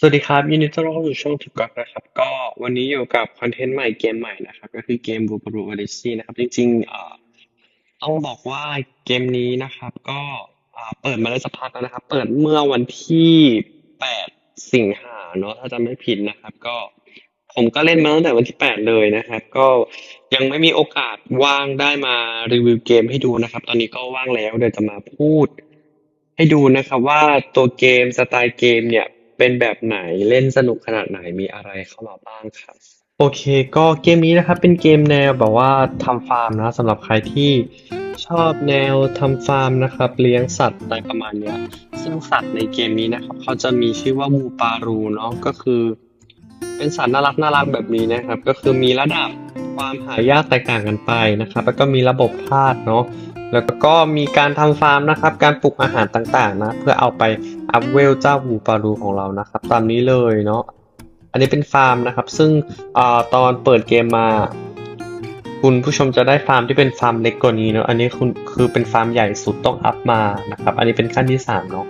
สวัสดีครับ ยินดีต้อนรับเข้าสู่ช่องทิกก๊อกนะครับ ก็วันนี้อยู่กับคอนเทนต์ใหม่เกมใหม่นะครับ ก็คือเกม Blue Blue Odyssey นะครับ จริงๆเอ่อต้องบอกว่าเกมนี้นะครับ ก็อ่าเปิดมาได้สักพักแล้วนะครับ เปิดเมื่อวันที่8สิงหาเนาะถ้าจำไม่ผิดนะครับ ก็ผมก็เล่นมาตั้งแต่วันที่8เลยนะครับ ก็ยังไม่มีโอกาสว่างได้มารีวิวเกมให้ดูนะครับ ตอนนี้ก็ว่างแล้วเดี๋ยวจะมาพูด ให้ดูนะครับว่าตัวเกมสไตล์เกมเนี่ย เป็นแบบไหน เล่นสนุกขนาดไหน มีอะไรเข้ามาบ้างครับ โอเค ก็เกมนี้นะครับ เป็นเกมแนวแบบว่าทำฟาร์มนะสำหรับใครที่ชอบแนวทำฟาร์มนะครับ เลี้ยงสัตว์อะไรประมาณเนี้ยซึ่งสัตว์ในเกมนี้นะครับเขาจะมีชื่อว่ามูปารูเนาะก็คือ เป็นสัตว์น่ารักน่ารักแบบนี้นะครับ ก็คือมีระดับความหายากแตกต่างกันไปนะครับ แล้วก็มีระบบธาตุเนาะ แล้วก็มีการทำฟาร์มนะครับ การปลูกอาหารต่างๆนะ เพื่อเอาไปอัพเวลเจ้าวูปารูของเรานะครับ ตามนี้เลยเนาะ อันนี้เป็นฟาร์มนะครับ ซึ่งอตอนเปิดเกมมา คุณผู้ชมจะได้ฟาร์มที่เป็นฟาร์มเล็กกว่านี้เนาะ อันนี้คุณคือเป็นฟาร์มใหญ่สุดต้องอัพมานะครับ อันนี้เป็นขั้นที่สามเนาะ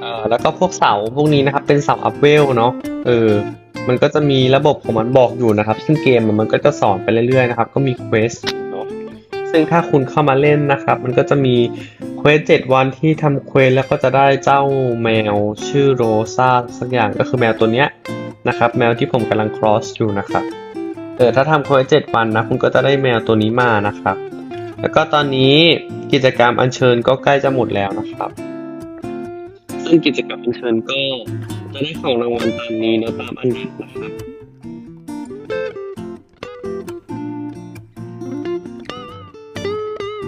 เออแล้วก็พวกเสาพวกนี้นะครับ เป็นเสาอัพเวลเนาะ เออ มันก็จะมีระบบของมันบอกอยู่นะครับ ซึ่งเกมมันก็จะสอนไปเรื่อยๆนะครับ ก็มีเควส ซึ่งถ้าคุณเข้ามาเล่นนะครับ มันก็จะมีเควสเจ็ดวันที่ทำเควสแล้วก็จะได้เจ้าแมวชื่อโรซาสักอย่างก็คือแมวตัวเนี้ยนะครับ แมวที่ผมกำลัง cross อยู่นะครับเออถ้าทำเควสเจ็ดวันนะคุณก็จะได้แมวตัวนี้มานะครับ แล้วก็ตอนนี้กิจกรรมอัญเชิญก็ใกล้จะหมดแล้วนะครับ ซึ่งกิจกรรมอัญเชิญก็จะได้ของรางวัลตามนี้นะตามอันดับนะครับ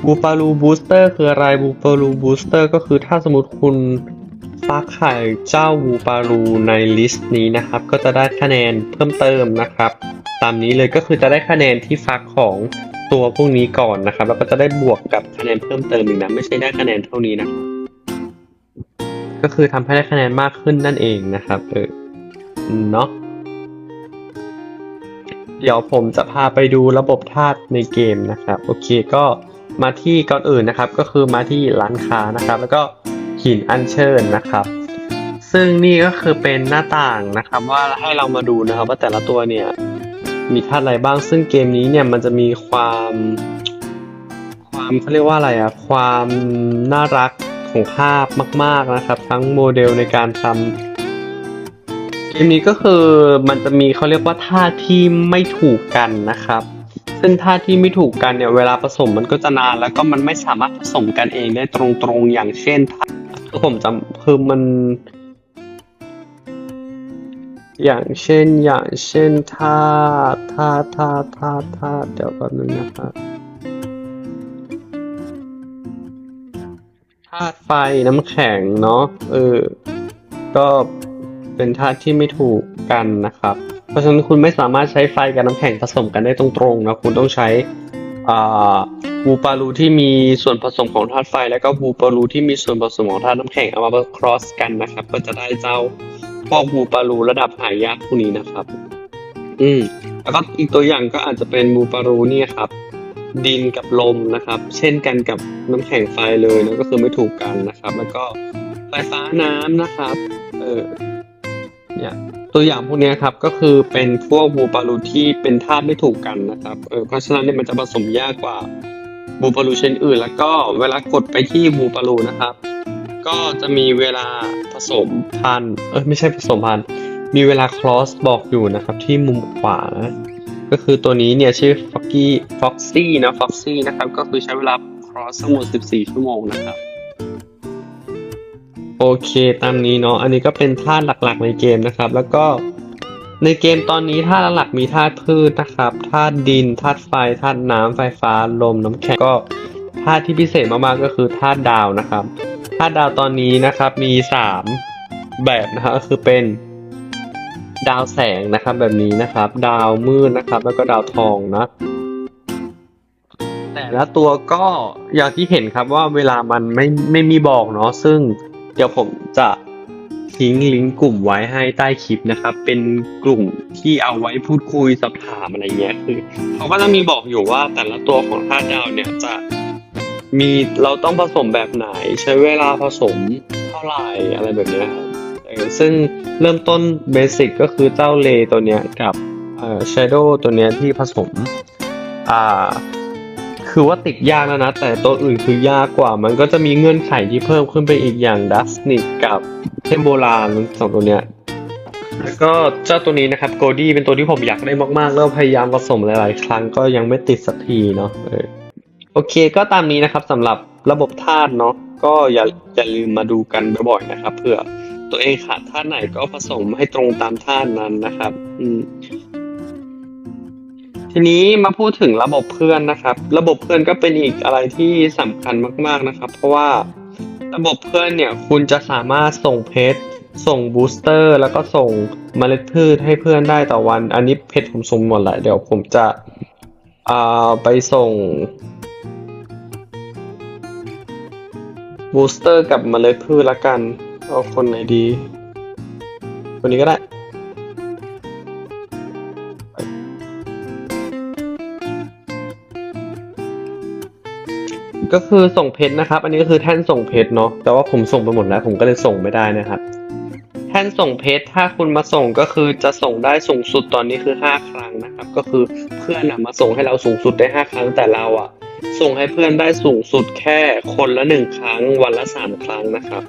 บูฟาลูบูสเตอร์คืออะไรบูฟาลูบูสเตอร์ก็คือถ้าสมมติคุณฟักไข่เจ้าบูฟาลูในลิสต์นี้นะครับ ก็จะได้คะแนนเพิ่มเติมนะครับ ตามนี้เลยก็คือจะได้คะแนนที่ฟักของตัวพวกนี้ก่อนนะครับ แล้วก็จะได้บวกกับคะแนนเพิ่มเติมอีกนะไม่ใช่ได้คะแนนเท่านี้นะครับก็คือทำให้ได้คะแนนมากขึ้นนั่นเองนะครับเออเนาะเดี๋ยวผมจะพาไปดูระบบธาตุในเกมนะครับ โอเคก็ มาที่ก่อนอื่นนะครับ ก็คือมาที่ร้านค้านะครับ แล้วก็หินอัญเชิญนะครับ ซึ่งนี่ก็คือเป็นหน้าต่างนะครับ ว่าให้เรามาดูนะครับ ว่าแต่ละตัวเนี่ยมีธาตุอะไรบ้าง ซึ่งเกมนี้เนี่ยมันจะมีความ ความเขาเรียกว่าอะไรอะความน่ารักของภาพมาก ๆนะครับ ทั้งโมเดลในการทำเกมนี้ก็คือมันจะมีเขาเรียกว่าท่าที่ไม่ถูกกันนะครับ ซึ่งท่าที่ไม่ถูกกันเนี่ยเวลาผสมมันก็จะนาน แล้วก็มันไม่สามารถผสมกันเองได้ตรงๆอย่างเช่นท่าคือผมจำคือมัน อย่างเช่นอย่างเช่นท่าท่าท่าท่าท่าเดี๋ยวแป๊บนึงนะครับธาตุไฟน้ำแข็งเนาะเออก็เป็นธาตุที่ไม่ถูกกันนะครับ เพราะฉะนั้นคุณไม่สามารถใช้ไฟกับน้ำแข็งผสมกันได้ตรงๆนะคุณต้องใช้บูปารูที่มีส่วนผสมของธาตุไฟ แล้วก็บูปารูที่มีส่วนผสมของธาตุน้ำแข็งเอามา cross กันนะครับ ก็จะได้เจ้าพวกบูปารูระดับหายากพวกนี้นะครับ อืมแล้วก็อีกตัวอย่างก็อาจจะเป็นบูปารูนี่ครับ ดินกับลมนะครับ เช่นกันกับน้ำแข็งไฟเลยนะก็คือไม่ถูกกันนะครับ แล้วก็ไฟฟ้าน้ำนะครับ เออเนี่ย ตัวอย่างพวกนี้ครับก็คือเป็นพวกบูปารูที่เป็นธาตุไม่ถูกกันนะครับเออเพราะฉะนั้นเนี่ยมันจะผสมยากกว่าบูปารูชนิดอื่น แล้วก็เวลากดไปที่บูปารูนะครับ ก็จะมีเวลาผสมพันเออไม่ใช่ผสมพันมีเวลา cross บอกอยู่นะครับที่มุมขวานะก็คือตัวนี้เนี่ยชื่อ Foxy Foxy นะ Foxy นะครับก็คือใช้เวลา cross ทั้งหมด 14 ชั่วโมงนะครับ โอเคตามนี้เนาะอันนี้ก็เป็นธาตุหลักๆในเกมนะครับ แล้วก็ในเกมตอนนี้ธาตุหลักมีธาตุพืชนะครับธาตุดินธาตุไฟธาตุน้ำไฟฟ้าลมน้ำแข็งก็ธาตุที่พิเศษมากๆก็คือธาตุดาวนะครับธาตุดาวตอนนี้นะครับมีสามแบบนะครับก็คือเป็นดาวแสงนะครับแบบนี้นะครับ ดาวมืดนะครับ แล้วก็ดาวทองนะแต่ละตัวก็อย่างที่เห็นครับว่าเวลามันไม่ไม่มีบอกเนาะซึ่ง ดี๋ยวผมจะทิ้งลิงก์กลุ่มไว้ให้ใต้คลิปนะครับ เป็นกลุ่มที่เอาไว้พูดคุยสอบถามอะไรเงี้ยคือเขาก็จะมีบอกอยู่ว่าแต่ละตัวของธาตุดาวเนี่ยจะมีเราต้องผสมแบบไหนใช้เวลาผสมเท่าไหร่อะไรแบบเนี้ยครับซึ่งเริ่มต้นเบสิกก็คือเจ้าเลตัวเนี้ยกับเอ่อ shadow ตัวเนี้ยที่ผสมอ่า คือว่าติดยากแล้วนะ แต่ตัวอื่นคือยากกว่า มันก็จะมีเงื่อนไขที่เพิ่มขึ้นไปอีกอย่างดัสนิกกับเทมโบรานสองตัวเนี้ยแล้วก็เจ้าตัวนี้นะครับโกดี้เป็นตัวที่ผมอยากได้มากๆแล้วพยายามผสมหลายๆ ครั้งก็ยังไม่ติดสักทีเนาะออโอเคก็ตามนี้นะครับสำหรับระบบธาตุเนาะก็อย่าอย่าลืมมาดูกันบ่อยๆนะครับเผื่อตัวเองขาดธาตุไหนก็ผสมให้ตรงตามธาตุนั้นนะครับ อืม ทีนี้มาพูดถึงระบบเพื่อนนะครับ ระบบเพื่อนก็เป็นอีกอะไรที่สำคัญมาก ๆนะครับ เพราะว่าระบบเพื่อนเนี่ยคุณจะสามารถส่งเพชรส่งบูสเตอร์ แล้วก็ส่งเมล็ดพืชให้เพื่อนได้ต่อวัน อันนี้เพชรผมส่งหมดแหละเดี๋ยวผมจะอ่าไปส่งบูสเตอร์กับเมล็ดพืชละกัน เอาคนไหนดี คนนี้ก็ได้ ก็คือส่งเพชรนะครับ อันนี้ก็คือแท่นส่งเพชรเนาะแต่ว่าผมส่งไปหมดแล้ว ผมก็เลยส่งไม่ได้นะครับ แท่นส่งเพชรถ้าคุณมาส่งก็คือจะส่งได้สูงสุดตอนนี้คือห้าครั้งนะครับ ก็คือเพื่อนอะมาส่งให้เราสูงสุดได้ห้าครั้งแต่เราอะส่งให้เพื่อนได้สูงสุดแค่คนละหนึ่งครั้ง วันละสามครั้งนะครับ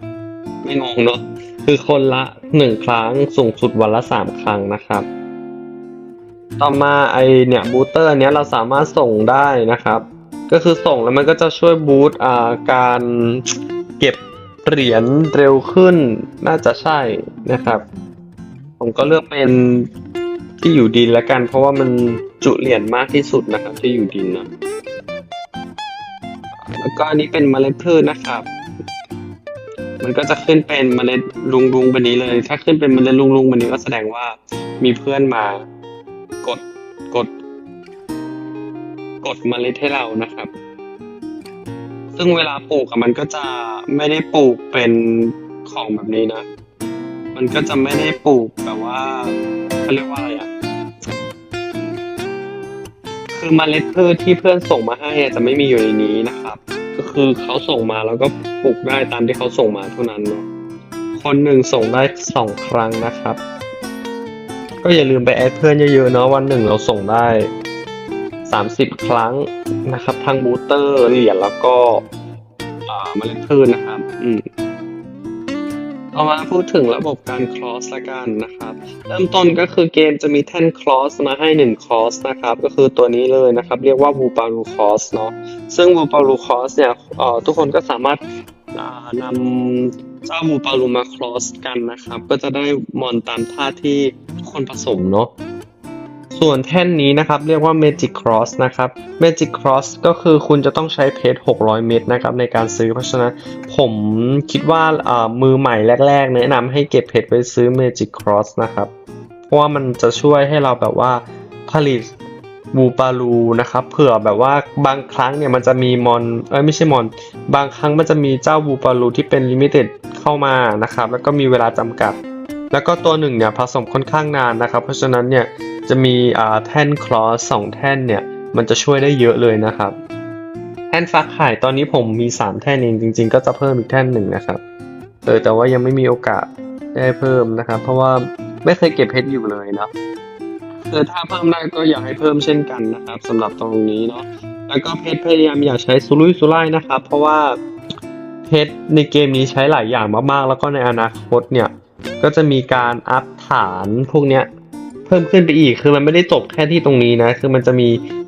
ไม่งงเนาะคือคนละหนึ่งครั้งสูงสุดวันละสามครั้งนะครับต่อมาไอเนี่ยบูสเตอร์นเนี้ยเราสามารถส่งได้นะครับ ก็คือส่งแล้วมันก็จะช่วยบูตอ่าการเก็บเหรียญเร็วขึ้นน่าจะใช่นะครับ ผมก็เลือกเป็นที่อยู่ดินแล้วกัน เพราะว่ามันจุเหรียญมากที่สุดนะครับ ที่อยู่ดินนะแล้วก็อันนี้เป็นเมล็ดพืชนะครับ มันก็จะขึ้นเป็นเมล็ดลุงลุงแบบนี้เลย ถ้าขึ้นเป็นเมล็ดลุงลุงแบบนี้ก็แสดงว่ามีเพื่อนมากดกด กดเมล็ดให้เรานะครับ ซึ่งเวลาปลูกอะมันก็จะไม่ได้ปลูกเป็นของแบบนี้นะ มันก็จะไม่ได้ปลูกแบบว่าเขาเรียกว่าอะไรอะคือเมล็ดพืชที่เพื่อนส่งมาให้จะไม่มีอยู่ในนี้นะครับ ก็คือเขาส่งมาแล้วก็ปลูกได้ตามที่เขาส่งมาเท่านั้นเนาะคนหนึ่งส่งได้สองครั้งนะครับ ก็อย่าลืมไปแอดเพื่อนเยอะๆเนาะวันหนึ่งเราส่งได้ 30 ครั้งนะครับ ทั้งบูสเตอร์เหรียญแล้วก็อ่าเมล็ดพืชนะครับ อืมเอามาพูดถึงระบบการ cross ละกันนะครับ เริ่มต้นก็คือเกมจะมีแท่น cross มาให้1 cross นะครับ ก็คือตัวนี้เลยนะครับ เรียกว่า w u p a r u cross เนาะซึ่ง w u p a r u cross เนี่ยเอ่อทุกคนก็สามารถนำเจ้า w u p a r u มา cross กันนะครับ ก็จะได้มอนตามท่าที่ทุกคนผสมเนาะ ส่วนแท่นนี้นะครับเรียกว่า Magic Cross นะครับ Magic Cross ก็คือคุณจะต้องใช้เพชร600 เม็ดนะครับในการซื้อเพราะฉะนั้นผมคิดว่าอ่ามือใหม่แรก ๆ แนะนำให้เก็บเพชรไว้ซื้อ Magic Cross นะครับ เพราะว่ามันจะช่วยให้เราแบบว่าผลิตบูปาลูนะครับเผื่อแบบว่าบางครั้งเนี่ยมันจะมีมอนเอ้ยไม่ใช่มอน บางครั้งมันจะมีเจ้าบูปาลูที่เป็นลิมิเต็ดเข้ามานะครับ แล้วก็มีเวลาจำกัด แล้วก็ตัวหนึ่งเนี่ยผสมค่อนข้างนานนะครับ เพราะฉะนั้นเนี่ย จะมีแท่นคลอสสองแท่นเนี่ย มันจะช่วยได้เยอะเลยนะครับ แท่นฟักไข่ตอนนี้ผมมี 3 แท่นเองจริง ๆ ก็จะเพิ่มอีกแท่นหนึ่งนะครับเออแต่ว่ายังไม่มีโอกาสได้เพิ่มนะครับ เพราะว่าไม่เคยเก็บเพชรอยู่เลยเนาะเออถ้าเพิ่มได้ก็อยากให้เพิ่มเช่นกันนะครับสำหรับตรงนี้เนาะแล้วก็เพชรพยายามอย่าใช้สุรุ่ยสุร่ายนะครับ เพราะว่าเพชรในเกมนี้ใช้หลายอย่างมากๆ แล้วก็ในอนาคตเนี่ยก็จะมีการอัพฐานพวกเนี้ย พิ่มขึ้นไปอีก คือมันไม่ได้จบแค่ที่ตรงนี้นะ คือมันจะมี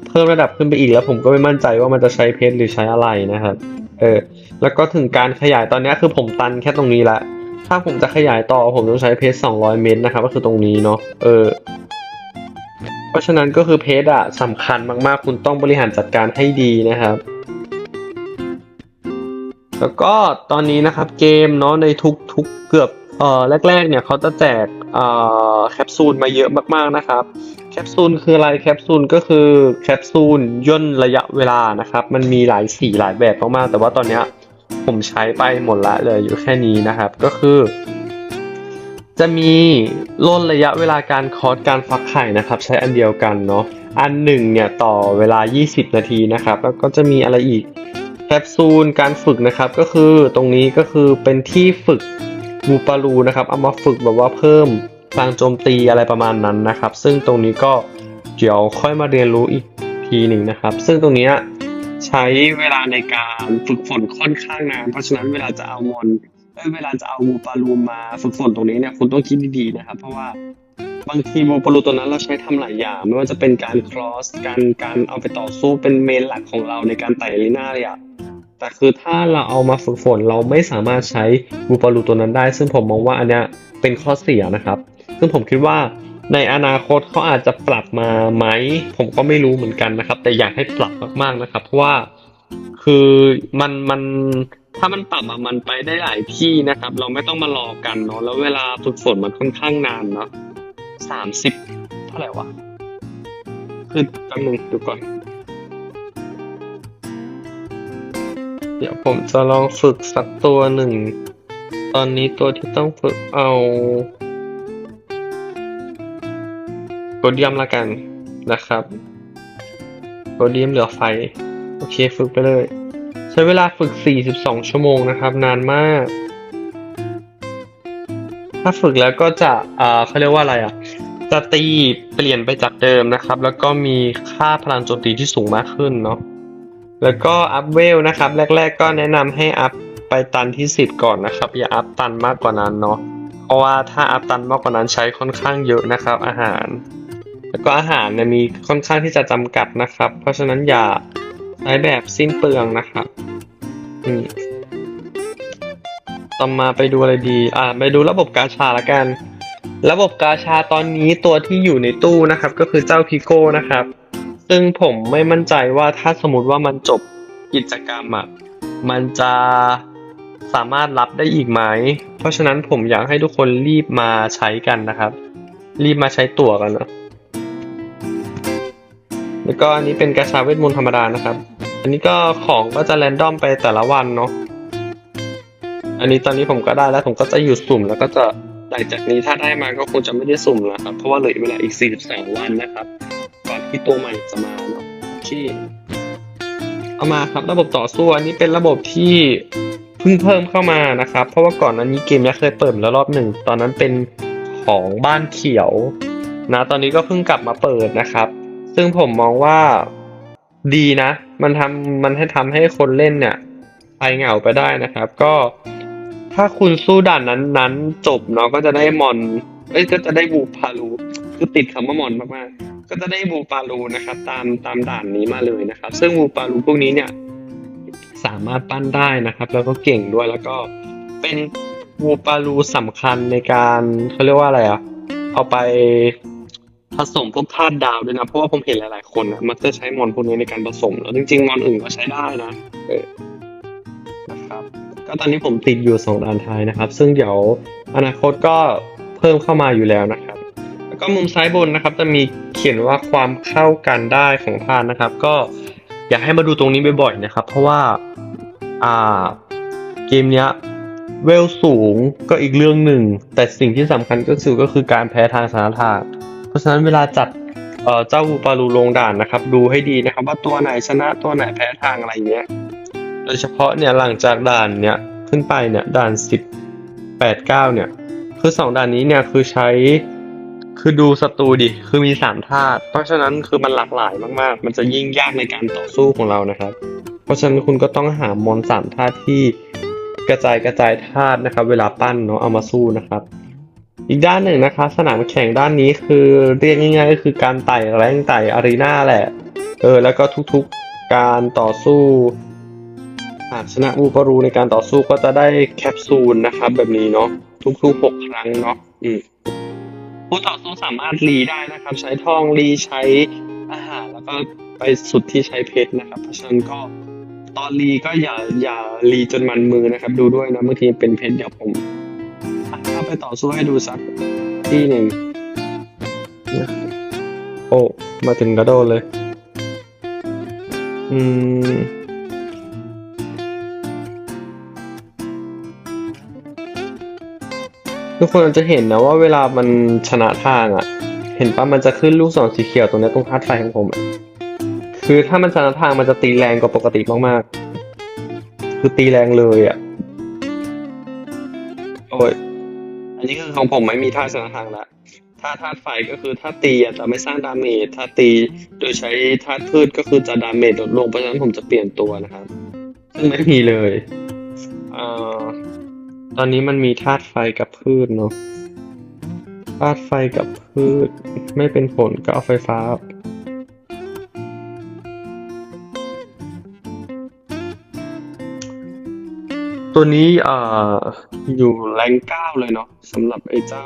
เพิ่มระดับขึ้นไปอีก แล้วผมก็ไม่มั่นใจว่ามันจะใช้เพชรหรือใช้อะไรนะครับ เออ แล้วก็ถึงการขยายตอนนี้คือผมตันแค่ตรงนี้ละ ถ้าผมจะขยายต่อผมต้องใช้เพชร200 เมตรนะครับ ก็คือตรงนี้เนาะ เออ เพราะฉะนั้นก็คือเพชรอะสำคัญมากๆ คุณต้องบริหารจัดการให้ดีนะครับแล้วก็ตอนนี้นะครับเกมเนาะในทุกๆเกือบ อ่อแรกๆเนี่ยเขาจะแจกเอ่อแคปซูลมาเยอะมากๆนะครับแคปซูลคืออะไรแคปซูลก็คือแคปซูลย่นระยะเวลานะครับมันมีหลายสีหลายแบบมากๆแต่ว่าตอนเนี้ยผมใช้ไปหมดละเลยอยู่แค่นี้นะครับก็คือ จะมีล่นระยะเวลาการคอร์สการฟักไข่นะครับ ใช้อันเดียวกันเนาะอันหนึ่งเนี่ยต่อเวลา 20 นาทีนะครับ แล้วก็จะมีอะไรอีกแคปซูลการฝึกนะครับ ก็คือตรงนี้ก็คือเป็นที่ฝึก บูปารูนะครับเอามาฝึกแบบว่าเพิ่มพลังโจมตีอะไรประมาณนั้นนะครับ ซึ่งตรงนี้ก็เดี๋ยวค่อยมาเรียนรู้อีกทีหนึ่งนะครับ ซึ่งตรงนี้ใช้เวลาในการฝึกฝนค่อนข้างนานเพราะฉะนั้นเวลาจะเอามอนเวลาจะเอาบูปารูมาฝึกฝนตรงนี้เนี่ยคุณต้องคิดดีๆนะครับ เพราะว่าบางทีบูปารูตัวนั้นเราใช้ทำหลายอย่าง ไม่ว่าจะเป็นการครอสการการเอาไปต่อสู้เป็นเมนหลักของเราในการไต่ลีน่าเลยอะ แต่คือถ้าเราเอามาฝึกฝนเราไม่สามารถใช้บูปารูตัวนั้นได้ ซึ่งผมมองว่าอันเนี้ยเป็นข้อเสียนะครับ ซึ่งผมคิดว่าในอนาคตเขาอาจจะปรับมาไหม ผมก็ไม่รู้เหมือนกันนะครับ แต่อยากให้ปรับมากๆนะครับ เพราะว่าคือมันมันถ้ามันปรับอะมันไปได้หลายที่นะครับ เราไม่ต้องมารอกันเนาะแล้วเวลาฝึกฝนมันค่อนข้างนานเนาะสามสิบเท่าไหร่วะคือแป๊บนึงดูก่อน เดี๋ยวผมจะลองฝึกสักตัวหนึ่ง ตอนนี้ตัวที่ต้องฝึกเอาโกเดียมละกันนะครับโกเดียมเหลือไฟ โอเคฝึกไปเลย ใช้เวลาฝึก 42 ชั่วโมงนะครับ นานมาก ถ้าฝึกแล้วก็จะอ่าเขาเรียกว่าอะไรอะจะตีเปลี่ยนไปจากเดิมนะครับ แล้วก็มีค่าพลังโจมตีที่สูงมากขึ้นเนาะ แล้วก็อัพเวลนะครับ แรก ๆ ก็แนะนำให้อัพไปตันที่ 10 ก่อนนะครับ อย่าอัพตันมากกว่านั้นเนาะเพราะว่าถ้าอัพตันมากกว่านั้นใช้ค่อนข้างเยอะนะครับ อาหาร แล้วก็อาหารเนี่ยมีค่อนข้างที่จะจำกัดนะครับ เพราะฉะนั้นอย่าใช้แบบสิ้นเปลืองนะครับอืมต่อมาไปดูอะไรดี อ่า ไปดูระบบกาชาละกัน ระบบกาชาตอนนี้ตัวที่อยู่ในตู้นะครับ ก็คือเจ้าพิโก้นะครับ ซึ่งผมไม่มั่นใจว่าถ้าสมมติว่ามันจบกิจกรรมอะมันจะสามารถรับได้อีกไหม เพราะฉะนั้นผมอยากให้ทุกคนรีบมาใช้กันนะครับ รีบมาใช้ตั๋วกันนะแล้วก็อันนี้เป็นกาชาเวทมนต์ธรรมดานะครับ อันนี้ก็ของก็จะแรนดอมไปแต่ละวันเนาะ อันนี้ตอนนี้ผมก็ได้แล้วผมก็จะหยุดสุ่มแล้วก็จะหลังจากนี้ถ้าได้มาก็คงจะไม่ได้สุ่มแล้วครับ เพราะว่าเหลือเวลาอีก42วันนะครับ ก่อตัวใหม่จะมาเนาะโอเคเอามาครับระบบต่อสู้อันนี้เป็นระบบที่เพิ่งเพิ่มเข้ามานะครับ เพราะว่าก่อนอันนี้เกมเนี้ยเคยเปิดแล้วรอบหนึ่งตอนนั้นเป็นของบ้านเขียว นะ ตอนนี้ก็เพิ่งกลับมาเปิดนะครับ ซึ่งผมมองว่าดีนะ มันทำมันให้ทำให้คนเล่นเนี่ยไปเหงาไปได้นะครับ ก็ถ้าคุณสู้ด่านนั้นนั้นจบเนาะก็จะได้มอนเอ้ยก็จะได้บูพารูคือติดคำว่ามอนมากๆ ก็จะได้บูปารูนะครับ ตามตามด่านนี้มาเลยนะครับ ซึ่งบูปารูพวกนี้เนี่ยสามารถปั้นได้นะครับ แล้วก็เก่งด้วยแล้วก็เป็นบูปารูสำคัญในการเขาเรียกว่าอะไรอะเอาไปผสมพวกธาตุดาวด้วยนะเพราะว่าผมเห็นหลายๆคนนะมักจะใช้มอนพวกนี้ในการผสมแล้วจริงๆมอนอื่นก็ใช้ได้นะเออนะครับ ก็ตอนนี้ผมติดอยู่สองด่านท้ายนะครับ ซึ่งเดี๋ยวอนาคตก็เพิ่มเข้ามาอยู่แล้วนะครับ ก็มุมซ้ายบนนะครับ จะมีเขียนว่าความเข้ากันได้ของธาตุนะครับ ก็อยากให้มาดูตรงนี้บ่อยๆนะครับ เพราะว่าอ่าเกมเนี้ยเวลสูงก็อีกเรื่องหนึ่ง แต่สิ่งที่สำคัญก็คือก็คือการแพ้ทางสารทาง เพราะฉะนั้นเวลาจัดเเจ้าฮูปารูลงด่านนะครับ ดูให้ดีนะครับ ว่าตัวไหนชนะตัวไหนแพ้ทางอะไรเงี้ยโดยเฉพาะเนี่ยหลังจากด่านเนี่ยขึ้นไปเนี่ยด่านสิบแปดเก้าเนี่ย คือสองด่านนี้เนี่ยคือใช้ คือดูศัตรูดิ คือมีสามธาตุ เพราะฉะนั้นคือมันหลากหลายมากๆ มันจะยิ่งยากในการต่อสู้ของเรานะครับ เพราะฉะนั้นคุณก็ต้องหามอนสามธาตุที่กระจายกระจายธาตุนะครับ เวลาปั้นเนาะเอามาสู้นะครับ อีกด้านหนึ่งนะครับสนามแข่งด้านนี้คือเรียกง่าย ๆ ก็คือการไต่แรงไต่อารีนาแหละ เออแล้วก็ทุกๆการต่อสู้หากชนะบูปรูในการต่อสู้ก็จะได้แคปซูลนะครับ แบบนี้เนาะทุกๆหกครั้งเนาะอืมู้ต่อสู้สามารถรีได้นะครับ ใช้ทองรีใช้อาหารแล้วก็ไปสุดที่ใช้เพชรนะครับ เพราะฉะนั้นก็ตอนรีก็อย่าอย่ารีจนมันมือนะครับ ดูด้วยนะบางทีเป็นเพชรเดี๋ยวผมถ้าไปต่อสู้ให้ดูสักที่หนึ่งโอ้ มาถึงกระโดดเลย อืม ทุกคนจะเห็นนะว่าเวลามันชนะทางอะ เห็นปะมันจะขึ้นลูกศรสีเขียวตรงนี้ตรงคัดไฟของผมอะคือถ้ามันชนะทางมันจะตีแรงกว่าปกติมากๆ คือตีแรงเลยอะโอ้ยอันนี้คือของผมไม่มีท่าชนะทางละถ้าธาตุไฟก็คือถ้าตีจะไม่สร้างดาเมจถ้าตีโดยใช้ธาตุพืชก็คือจะดาเมจลดลงเพราะฉะนั้นผมจะเปลี่ยนตัวนะครับ ซึ่งไม่มีเลยเอ่อ ตอนนี้มันมีธาตุไฟกับพืชเนาะธาตุไฟกับพืชไม่เป็นผลก็เอาไฟฟ้า ตัวนี้เอ่ออยู่แรงเก้าเลยเนาะสำหรับไอ้เจ้า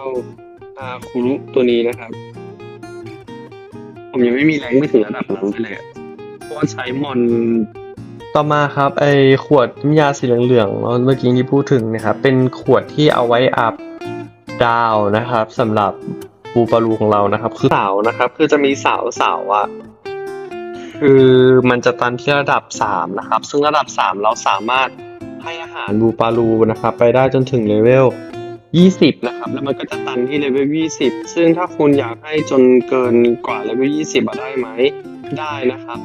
อาคุรุตัวนี้นะครับ ผมยังไม่มีแรงไม่ถึงระดับนั้นเลยเพราะว่าใช้มอน ต่อมาครับไอ้ขวดน้ำยาสีเหลืองๆเนาเมื่อกี้ที่พูดถึงนะครับเป็นขวดที่เอาไว้อัพดาวนะครับสำหรับปูปลารูของเรานะครับ คือเสานะครับ คือจะมีเสาเสาอะคือมันจะตันที่ระดับสามนะครับ ซึ่งระดับสามเราสามารถให้อาหารบูปารูนะครับ ไปได้จนถึงเลเวลยี่สิบนะครับ แล้วมันก็จะตันที่เลเวลยี่สิบซึ่งถ้าคุณอยากให้จนเกินกว่าเลเวลยี่สิบได้ไหมได้นะครับ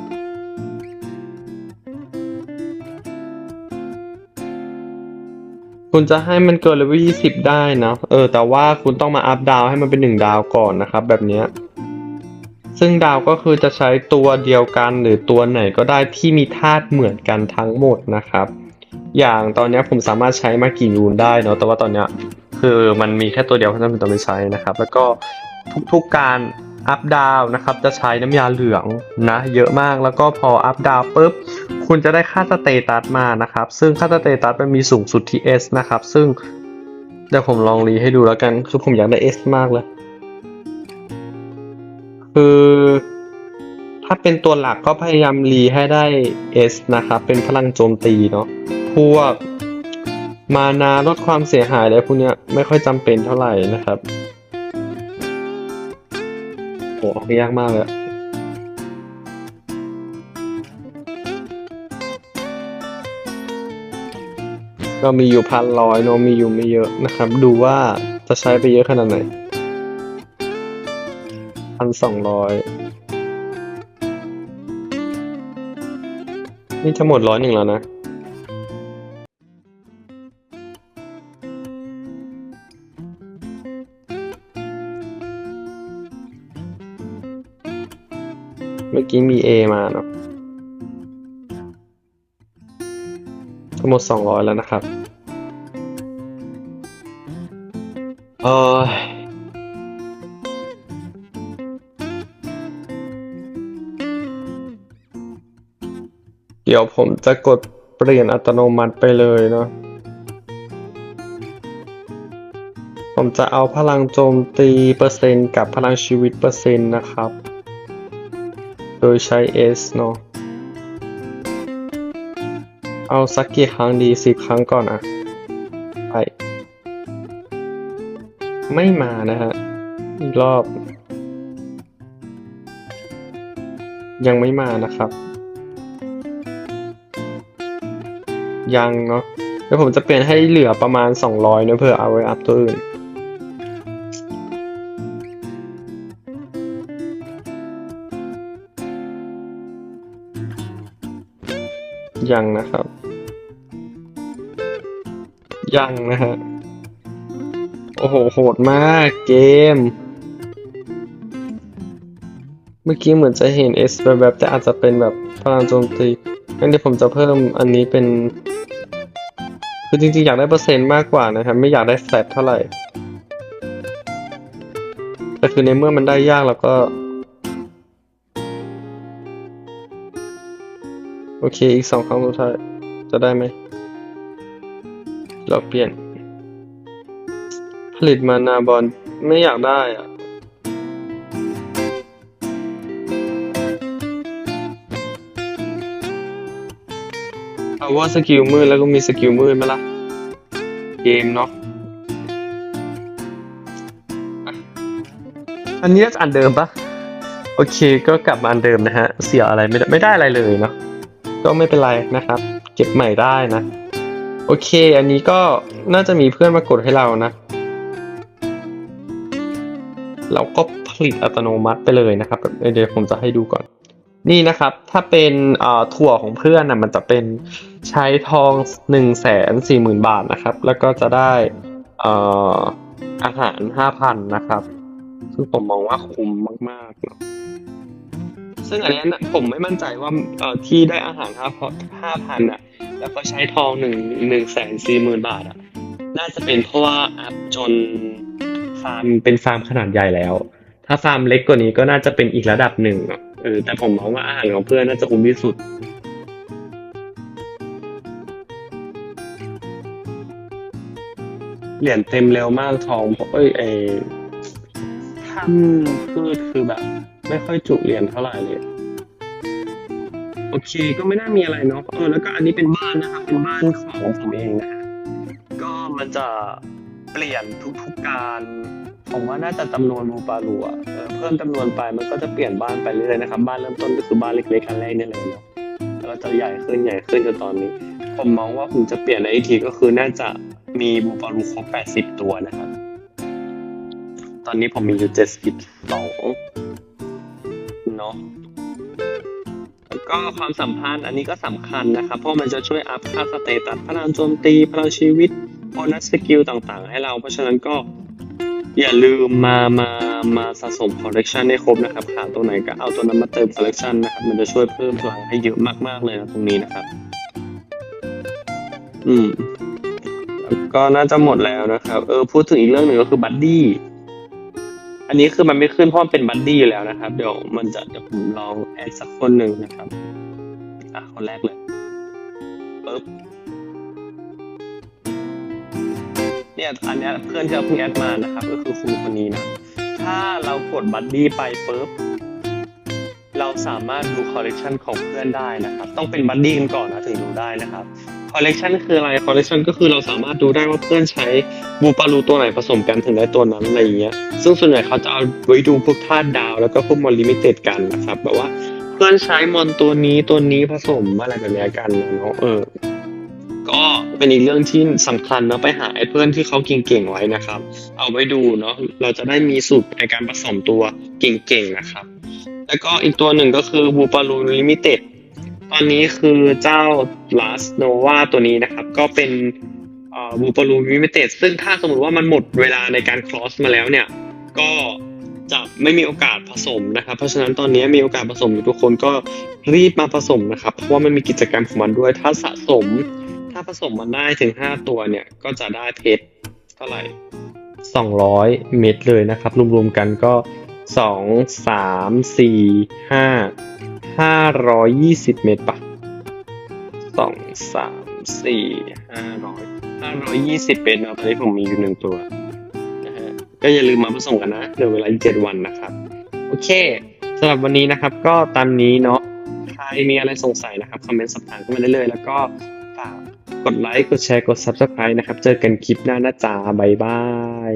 คุณจะให้มันเกินเลเวลยี่สิบได้นะ เออ แต่ว่าคุณต้องมาอัพดาวให้มันเป็นหนึ่งดาวก่อนนะครับ แบบนี้ ซึ่งดาวก็คือจะใช้ตัวเดียวกันหรือตัวไหนก็ได้ที่มีธาตุเหมือนกันทั้งหมดนะครับ อย่างตอนนี้ผมสามารถใช้มากี่ยูนได้เนาะ แต่ว่าตอนนี้คือมันมีแค่ตัวเดียวเพราะฉะนั้นผมต้องไปใช้นะครับ แล้วก็ทุกๆการ อัพดาวนะครับจะใช้น้ำยาเหลืองนะเยอะมากแล้วก็พออัพดาวปุ๊บคุณจะได้ค่าสเตตัสมานะครับ ซึ่งค่าสเตตัสมันมีสูงสุดที่ S นะครับ ซึ่งเดี๋ยวผมลองรีให้ดูแล้วกัน คือผมอยากได้ S มากเลย คือถ้าเป็นตัวหลักก็พยายามรีให้ได้ S นะครับ เป็นพลังโจมตีเนาะพวกมานาลดความเสียหายอะไรพวกเนี้ยไม่ค่อยจำเป็นเท่าไหร่นะครับ โอ้ออกยากมากเลยอะก็มีอยู่พันร้อยเนามีอยู่ไม่เยอะนะครับ ดูว่าจะใช้ไปเยอะขนาดไหนพันสองร้อยนี่จะหมดร้อยหนึ่งแล้วนะ เมื่อกี้มี A มาเนาะทั้งหมดสองร้อยแล้วนะครับ เออเดี๋ยวผมจะกดเปลี่ยนอัตโนมัติไปเลยเนาะ ผมจะเอาพลังโจมตีเปอร์เซ็นต์กับพลังชีวิตเปอร์เซ็นต์นะครับ โดยใช้ S เนาะ เอาสักกี่ครั้งดีสิบครั้งก่อนอะไป ไม่มานะฮะ อีกรอบ ยังไม่มานะครับ ยังเนาะ เดี๋ยวผมจะเปลี่ยนให้เหลือประมาณ 200เนอะเพื่อเอาไว้อัพตัวอื่น ยังนะครับ ยังนะฮะ โอ้โห โหดมากเกม เมื่อกี้เหมือนจะเห็น S แบบแบบแต่อาจจะเป็นแบบพลังโจมตีงั้นเดี๋ยวผมจะเพิ่มอันนี้เป็น คือจริงๆ อยากได้เปอร์เซ็นต์มากกว่านะครับ ไม่อยากได้แฟลตเท่าไหร่ แต่คือในเมื่อมันได้ยากแล้วก็ โอเค อีกสองครั้งสุดท้าย จะได้ไหม เราเปลี่ยน ผลิตมานาบอลไม่อยากได้อะเอาว่าสกิลมืดแล้วก็มีสกิลมืดไหมล่ะ เกมเนาะอะอันนี้อันเดิมปะโอเคก็กลับมาอันเดิมนะฮะ เสียอะไรไม่ได้ไม่ได้อะไรเลยเนาะ ก็ไม่เป็นไรนะครับ เก็บใหม่ได้นะ โอเค อันนี้ก็น่าจะมีเพื่อนมากดให้เรานะ เราก็ผลิตอัตโนมัติไปเลยนะครับเดี๋ยวผมจะให้ดูก่อน นี่นะครับ ถ้าเป็นถั่วของเพื่อนนะมันจะเป็นใช้ทองหนึ่งแสนสี่หมื่นบาทนะครับ แล้วก็จะได้ออาหารห้าพันนะครับ ซึ่งผมมองว่าคุ้มมากๆเนาะ ซึ่งอันเนี้ยนะผมไม่มั่นใจว่าเอ่อที่ได้อาหารห้าห้าพันอะ แล้วก็ใช้ทองหนึ่งหนึ่งแสนสี่หมื่นบาทอะ น่าจะเป็นเพราะว่าอัพจนฟาร์มเป็นฟาร์มขนาดใหญ่แล้ว ถ้าฟาร์มเล็กกว่านี้ก็น่าจะเป็นอีกระดับหนึ่งอะเออแต่ผมมองว่าอาหารของเพื่อนน่าจะคุ้มที่สุดเหรียญเต็มเร็วมากทองเพราะเอ้ยไอถ้ำพืชคือแบบ ไม่ค่อยจุเรียญเท่าไหร่เลยโอเค ก็ไม่น่ามีอะไรเนาะเออแล้วก็อันนี้เป็นบ้านนะครับเป็นบ้านของผมเองนะก็มันจะเปลี่ยนทุกๆการผมว่าน่าจะจำนวนรูปารูอะเเพิ่มจำนวนไปมันก็จะเปลี่ยนบ้านไปเรื่อยๆนะครับ บ้านเริ่มต้นก็คือบ้านเล็กๆอันแรกนี่เลยเนาะแล้วจะใหญ่ขึ้นใหญ่ขึ้นจนตอนนี้ ผมมองว่าผมจะเปลี่ยนในอีกทีก็คือน่าจะมีบูปารูครบ80 ตัวนะครับ ตอนนี้ผมมีอยู่72 เนาะก็ความสัมพันธ์อันนี้ก็สำคัญนะครับ เพราะมันจะช่วยอัพค่าสเตตัสพลังโจมตีพลังชีวิตโบนัสสกิลต่างๆ ให้เรา เพราะฉะนั้นก็อย่าลืมมามามาสะสมคอลเลกชันให้ครบนะครับหาตัวไหนก็เอาตัวนั้นมาเติมคอลเลกชันนะครับ มันจะช่วยเพิ่มพลังให้เยอะมากๆเลยนะตรงนี้นะครับ อืม ก็น่าจะหมดแล้วนะครับ เออพูดถึงอีกเรื่องหนึ่งก็คือบัดดี้ อันนี้คือมันไม่ขึ้นเพราะมันเป็นบัดดี้อยู่แล้วนะครับ เดี๋ยวมันจะเดี๋ยวผมลองแอดสักคนหนึ่งนะครับ อะคนแรกเลยปึ๊บเนี่ยอันนี้เพื่อนที่เราเพิ่งแอดมานะครับ ก็คือครูคนนี้นะ ถ้าเรากดบัดดี้ไปปึ๊บเราสามารถดูคอลเลกชันของเพื่อนได้นะครับ ต้องเป็นบัดดี้กันก่อนนะถึงดูได้นะครับ คอลเลกชันคืออะไรคอลเลกชันก็คือเราสามารถดูได้ว่าเพื่อนใช้บูปารูตัวไหนผสมกันถึงได้ตัวนั้นอะไรอย่างเงี้ยซึ่งส่วนใหญ่เขาจะเอาไว้ดูพวกธาตุดาว แล้วก็พวกมอนลิมิเต็ดกันนะครับแบบว่าเพื่อนใช้มอนตัวนี้ตัวนี้ผสมอะไรแบบเนี้ยกันเนาะเออก็เป็นอีกเรื่องที่สำคัญเนาะไปหาไอ้เพื่อนที่เขาเก่งๆไว้นะครับ เอาไว้ดูเนาะเราจะได้มีสูตรในการผสมตัวเก่งๆนะครับ แล้วก็อีกตัวหนึ่งก็คือบูปารูลิมิเต็ด ตอนนี้คือเจ้า Last Nova ตัวนี้นะครับ ก็เป็นบูปารูลิมิเต็ดซึ่งถ้าสมมติว่ามันหมดเวลาในการ cross มาแล้วเนี่ย ก็จะไม่มีโอกาสผสมนะครับ เพราะฉะนั้นตอนนี้มีโอกาสผสมอยู่ทุกคนก็รีบมาผสมนะครับ เพราะว่ามันมีกิจกรรมของมันด้วย ถ้าสะสม ถ้าผสมมันได้ถึง 5 ตัวเนี่ย ก็จะได้เพชรเท่าไหร่ 200 เม็ดเลยนะครับ รวมๆกันก็ 2 3 4 5 520เม็ดปะ2 3 4 500 520เม็ดนะตอนนี้ผมมีอยู่หนึ่งตัวนะฮะก็อย่าลืมมาผสมกันนะเหลือเวลาอีก7วันนะครับ โอเคสำหรับวันนี้นะครับ ก็ตามนี้เนาะใครมีอะไรสงสัยนะครับคอมเมนต์สอบถามเข้ามาได้เลยแล้วก็ฝากกดไลค์กดแชร์กด Subscribe นะครับ เจอกันคลิปหน้านะจ๊ะบ๊ายบาย